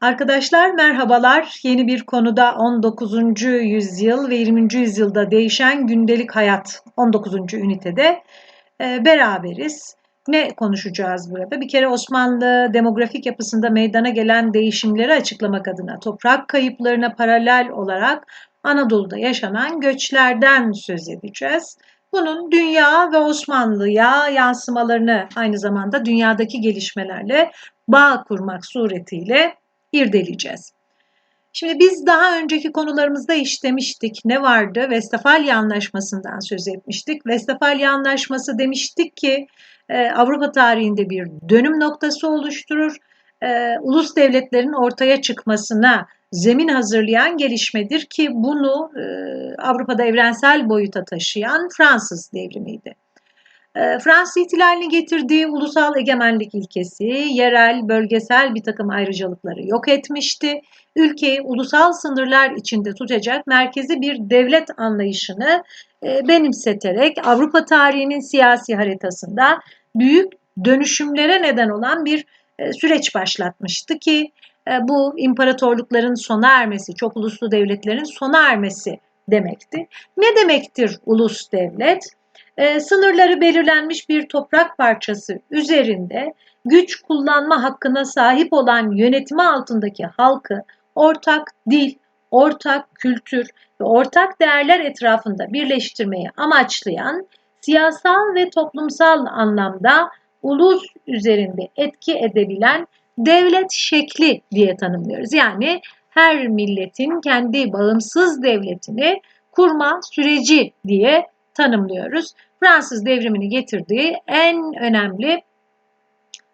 Arkadaşlar merhabalar. Yeni bir konuda 19. yüzyıl ve 20. yüzyılda değişen gündelik hayat 19. ünitede e, beraberiz. Ne konuşacağız burada? Bir kere Osmanlı demografik yapısında meydana gelen değişimleri açıklamak adına toprak kayıplarına paralel olarak Anadolu'da yaşanan göçlerden söz edeceğiz. Bunun dünya ve Osmanlı'ya yansımalarını aynı zamanda dünyadaki gelişmelerle bağ kurmak suretiyle irdeleyeceğiz. Şimdi biz daha önceki konularımızda işlemiştik. Ne vardı? Westfalia Anlaşması'ndan söz etmiştik. Westfalia Anlaşması demiştik ki e, Avrupa tarihinde bir dönüm noktası oluşturur. E, ulus devletlerin ortaya çıkmasına zemin hazırlayan gelişmedir ki bunu e, Avrupa'da evrensel boyuta taşıyan Fransız devrimiydi. Ee, Fransız ihtilalini getirdiği ulusal egemenlik ilkesi yerel, bölgesel bir takım ayrıcalıkları yok etmişti. Ülkeyi ulusal sınırlar içinde tutacak merkezi bir devlet anlayışını e, benimseterek Avrupa tarihinin siyasi haritasında büyük dönüşümlere neden olan bir e, süreç başlatmıştı ki e, bu imparatorlukların sona ermesi, çok uluslu devletlerin sona ermesi demekti. Ne demektir ulus devlet? E, sınırları belirlenmiş bir toprak parçası üzerinde güç kullanma hakkına sahip olan yönetimi altındaki halkı ortak dil, ortak kültür ve ortak değerler etrafında birleştirmeyi amaçlayan siyasal ve toplumsal anlamda ulus üzerinde etki edebilen devlet şekli diye tanımlıyoruz. Yani her milletin kendi bağımsız devletini kurma süreci diye tanımlıyoruz. Fransız devrimini getirdiği en önemli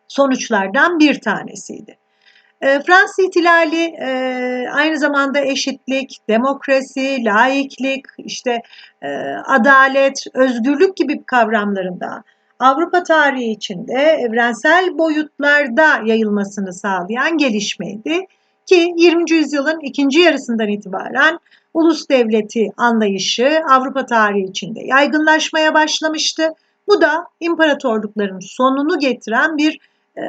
sonuçlardan bir tanesiydi. E, Fransız ihtilali e, aynı zamanda eşitlik, demokrasi, laiklik, işte e, adalet, özgürlük gibi kavramlarında Avrupa tarihi içinde evrensel boyutlarda yayılmasını sağlayan gelişmeydi ki 20. yüzyılın ikinci yarısından itibaren ulus devleti anlayışı Avrupa tarihi içinde yaygınlaşmaya başlamıştı. Bu da imparatorlukların sonunu getiren bir e,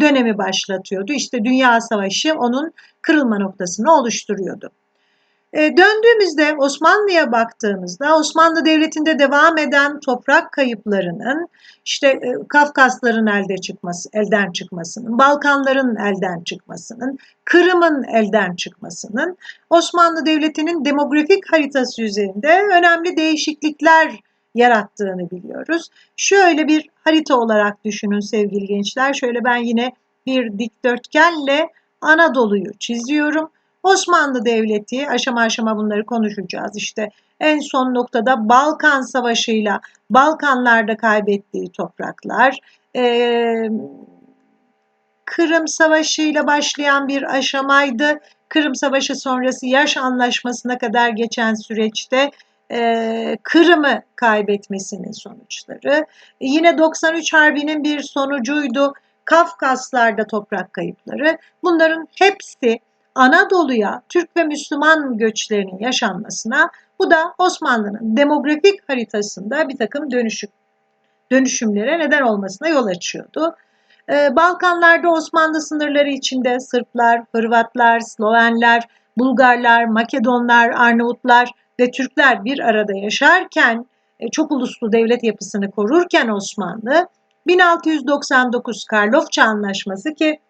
dönemi başlatıyordu. İşte Dünya Savaşı onun kırılma noktasını oluşturuyordu. E, döndüğümüzde Osmanlı'ya baktığımızda Osmanlı Devleti'nde devam eden toprak kayıplarının işte e, Kafkasların elde çıkması, elden çıkmasının, Balkanların elden çıkmasının, Kırım'ın elden çıkmasının Osmanlı Devleti'nin demografik haritası üzerinde önemli değişiklikler yarattığını biliyoruz. Şöyle bir harita olarak düşünün sevgili gençler. Şöyle ben yine bir dikdörtgenle Anadolu'yu çiziyorum. Osmanlı Devleti aşama aşama bunları konuşacağız. İşte en son noktada Balkan Savaşı'yla Balkanlarda kaybettiği topraklar, e, Kırım Savaşı ile başlayan bir aşamaydı. Kırım Savaşı sonrası yaş anlaşmasına kadar geçen süreçte e, Kırım'ı kaybetmesinin sonuçları. Yine 93 Harbi'nin bir sonucuydu. Kafkaslarda toprak kayıpları. Bunların hepsi Anadolu'ya Türk ve Müslüman göçlerinin yaşanmasına bu da Osmanlı'nın demografik haritasında bir takım dönüşüm, dönüşümlere neden olmasına yol açıyordu. Ee, Balkanlarda Osmanlı sınırları içinde Sırplar, Hırvatlar, Slovenler, Bulgarlar, Makedonlar, Arnavutlar ve Türkler bir arada yaşarken e, çok uluslu devlet yapısını korurken Osmanlı 1699 Karlofça Anlaşması ki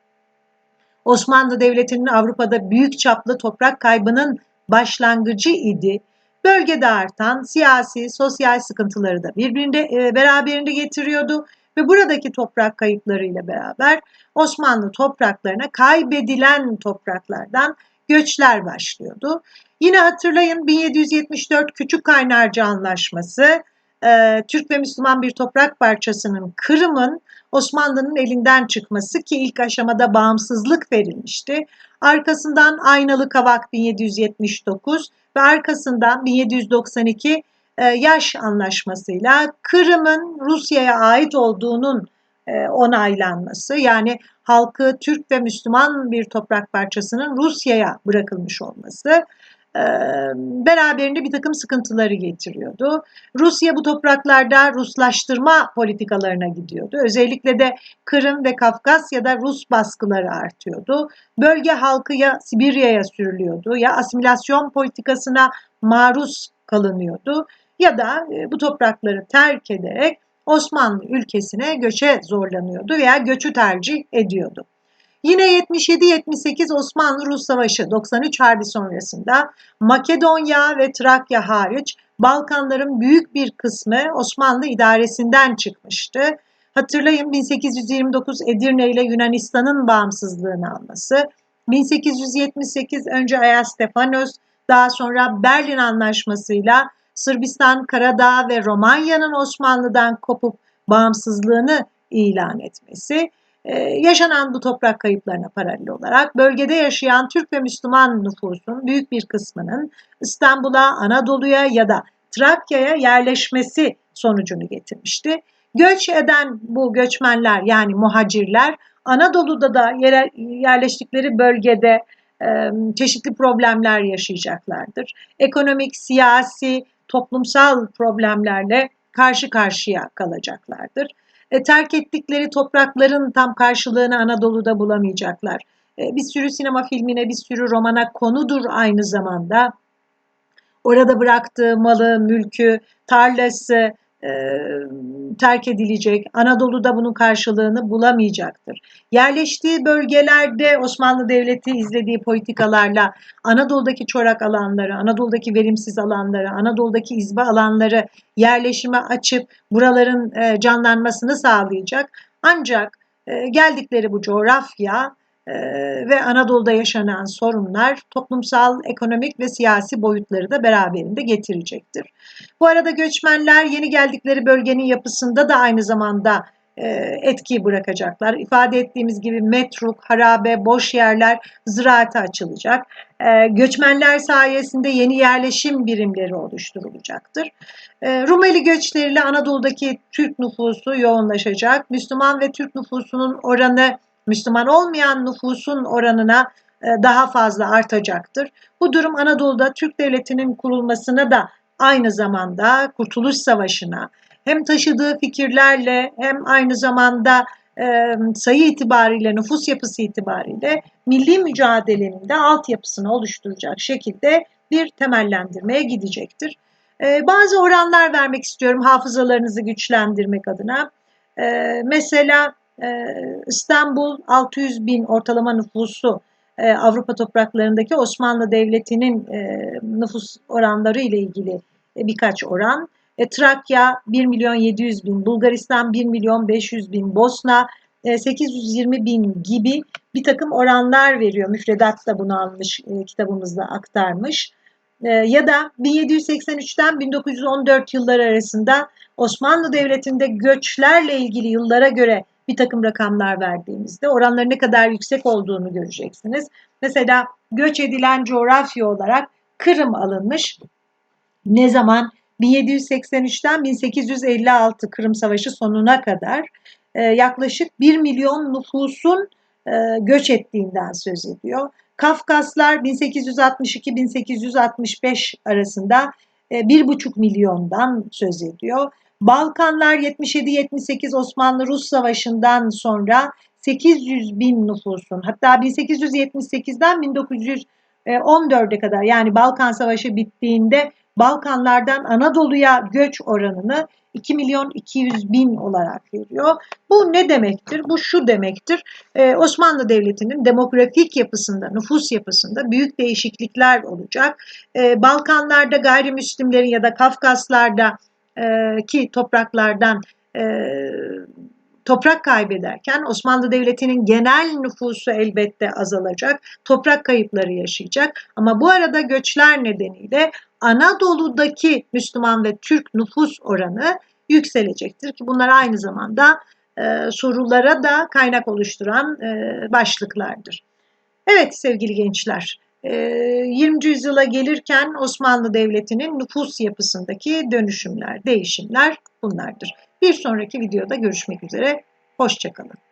Osmanlı Devleti'nin Avrupa'da büyük çaplı toprak kaybının başlangıcı idi. Bölgede artan siyasi, sosyal sıkıntıları da birbirinde e, beraberinde getiriyordu ve buradaki toprak kayıplarıyla beraber Osmanlı topraklarına kaybedilen topraklardan göçler başlıyordu. Yine hatırlayın 1774 Küçük Kaynarca Anlaşması e, Türk ve Müslüman bir toprak parçasının Kırım'ın Osmanlı'nın elinden çıkması ki ilk aşamada bağımsızlık verilmişti. Arkasından Aynalı Kavak 1779 ve arkasından 1792 e, yaş anlaşmasıyla Kırım'ın Rusya'ya ait olduğunun e, onaylanması yani halkı Türk ve Müslüman bir toprak parçasının Rusya'ya bırakılmış olması beraberinde bir takım sıkıntıları getiriyordu. Rusya bu topraklarda Ruslaştırma politikalarına gidiyordu. Özellikle de Kırım ve Kafkasya'da Rus baskıları artıyordu. Bölge halkı ya Sibirya'ya sürülüyordu ya asimilasyon politikasına maruz kalınıyordu ya da e, bu toprakları terk ederek Osmanlı ülkesine göçe zorlanıyordu veya göçü tercih ediyordu. Yine 77-78 Osmanlı-Rus Savaşı 93 Harbi sonrasında Makedonya ve Trakya hariç Balkanların büyük bir kısmı Osmanlı idaresinden çıkmıştı. Hatırlayın 1829 Edirne ile Yunanistan'ın bağımsızlığını alması, 1878 önce Ayas Stefanos, daha sonra Berlin Anlaşması'yla Sırbistan, Karadağ ve Romanya'nın Osmanlı'dan kopup bağımsızlığını ilan etmesi, yaşanan bu toprak kayıplarına paralel olarak bölgede yaşayan Türk ve Müslüman nüfusun büyük bir kısmının İstanbul'a, Anadolu'ya ya da Trakya'ya yerleşmesi sonucunu getirmişti. Göç eden bu göçmenler yani muhacirler Anadolu'da da yerleştikleri bölgede e, çeşitli problemler yaşayacaklardır. Ekonomik, siyasi, toplumsal problemlerle karşı karşıya kalacaklardır. E, terk ettikleri toprakların tam karşılığını Anadolu'da bulamayacaklar. E, bir sürü sinema filmine, bir sürü romana konudur aynı zamanda. Orada bıraktığı malı, mülkü, tarlası, e, terk edilecek. Anadolu'da bunun karşılığını bulamayacaktır. Yerleştiği bölgelerde Osmanlı Devleti izlediği politikalarla Anadolu'daki çorak alanları, Anadolu'daki verimsiz alanları, Anadolu'daki izbe alanları yerleşime açıp buraların e, canlanmasını sağlayacak. Ancak e, geldikleri bu coğrafya ve Anadolu'da yaşanan sorunlar toplumsal, ekonomik ve siyasi boyutları da beraberinde getirecektir. Bu arada göçmenler yeni geldikleri bölgenin yapısında da aynı zamanda e, etki bırakacaklar. İfade ettiğimiz gibi metruk, harabe, boş yerler ziraate açılacak. E, göçmenler sayesinde yeni yerleşim birimleri oluşturulacaktır. E, Rumeli göçleriyle Anadolu'daki Türk nüfusu yoğunlaşacak. Müslüman ve Türk nüfusunun oranı Müslüman olmayan nüfusun oranına daha fazla artacaktır. Bu durum Anadolu'da Türk devletinin kurulmasına da aynı zamanda Kurtuluş Savaşı'na hem taşıdığı fikirlerle hem aynı zamanda e, sayı itibariyle, nüfus yapısı itibariyle milli mücadelenin de altyapısını oluşturacak şekilde bir temellendirmeye gidecektir. E, bazı oranlar vermek istiyorum hafızalarınızı güçlendirmek adına. E, mesela e, İstanbul 600 bin ortalama nüfusu e, Avrupa topraklarındaki Osmanlı Devleti'nin e, nüfus oranları ile ilgili e, birkaç oran. Trakya 1 milyon 700 bin, Bulgaristan 1 milyon 500 bin, Bosna 820 e, bin gibi bir takım oranlar veriyor. Müfredat da bunu almış, kitabımızda aktarmış. Ya da 1783'ten 1914 yılları arasında Osmanlı Devleti'nde göçlerle ilgili yıllara göre bir takım rakamlar verdiğimizde oranların ne kadar yüksek olduğunu göreceksiniz. Mesela göç edilen coğrafya olarak Kırım alınmış. Ne zaman? 1783'ten 1856 Kırım Savaşı sonuna kadar e, yaklaşık 1 milyon nüfusun e, göç ettiğinden söz ediyor. Kafkaslar 1862-1865 arasında e, 1,5 milyondan söz ediyor. Balkanlar 77-78 Osmanlı-Rus Savaşı'ndan sonra 800 bin nüfusun hatta 1878'den 1914'e kadar yani Balkan Savaşı bittiğinde Balkanlardan Anadolu'ya göç oranını 2 milyon 200 bin olarak veriyor. Bu ne demektir? Bu şu demektir. Ee, Osmanlı Devleti'nin demografik yapısında, nüfus yapısında büyük değişiklikler olacak. Ee, Balkanlarda gayrimüslimlerin ya da Kafkaslarda e, ki topraklardan e, toprak kaybederken Osmanlı Devleti'nin genel nüfusu elbette azalacak, toprak kayıpları yaşayacak. Ama bu arada göçler nedeniyle Anadolu'daki Müslüman ve Türk nüfus oranı yükselecektir ki bunlar aynı zamanda e, sorulara da kaynak oluşturan e, başlıklardır. Evet sevgili gençler, 20. Ee, yüzyıla gelirken Osmanlı Devleti'nin nüfus yapısındaki dönüşümler, değişimler bunlardır. Bir sonraki videoda görüşmek üzere. Hoşçakalın.